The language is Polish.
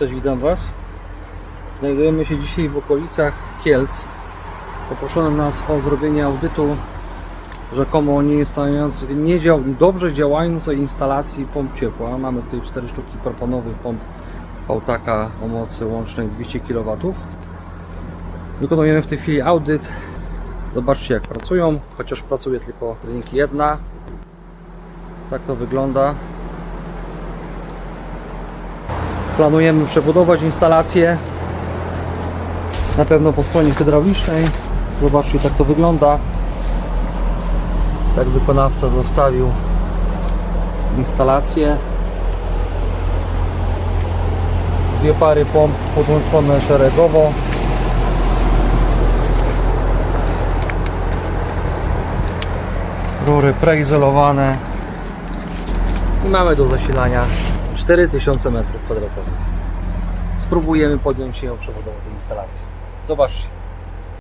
Cześć, witam Was. Znajdujemy się dzisiaj w okolicach Kielc. Poproszono nas o zrobienie audytu rzekomo nieistniejącej, nie dział, dobrze działającej instalacji pomp ciepła. Mamy tutaj 4 sztuki proponowych pomp VTAKA o mocy łącznej 200 kW. Wykonujemy w tej chwili audyt. Zobaczcie jak pracują, chociaż pracuje tylko z jedna. Tak to wygląda. Planujemy przebudować instalację. Na pewno po stronie hydraulicznej. Zobaczcie tak to wygląda. Tak wykonawca zostawił instalację. Dwie pary pomp podłączone szeregowo. Rury preizolowane. I mamy do zasilania 4000 m2. Spróbujemy podjąć się o przebudowę tej instalacji. Zobaczcie.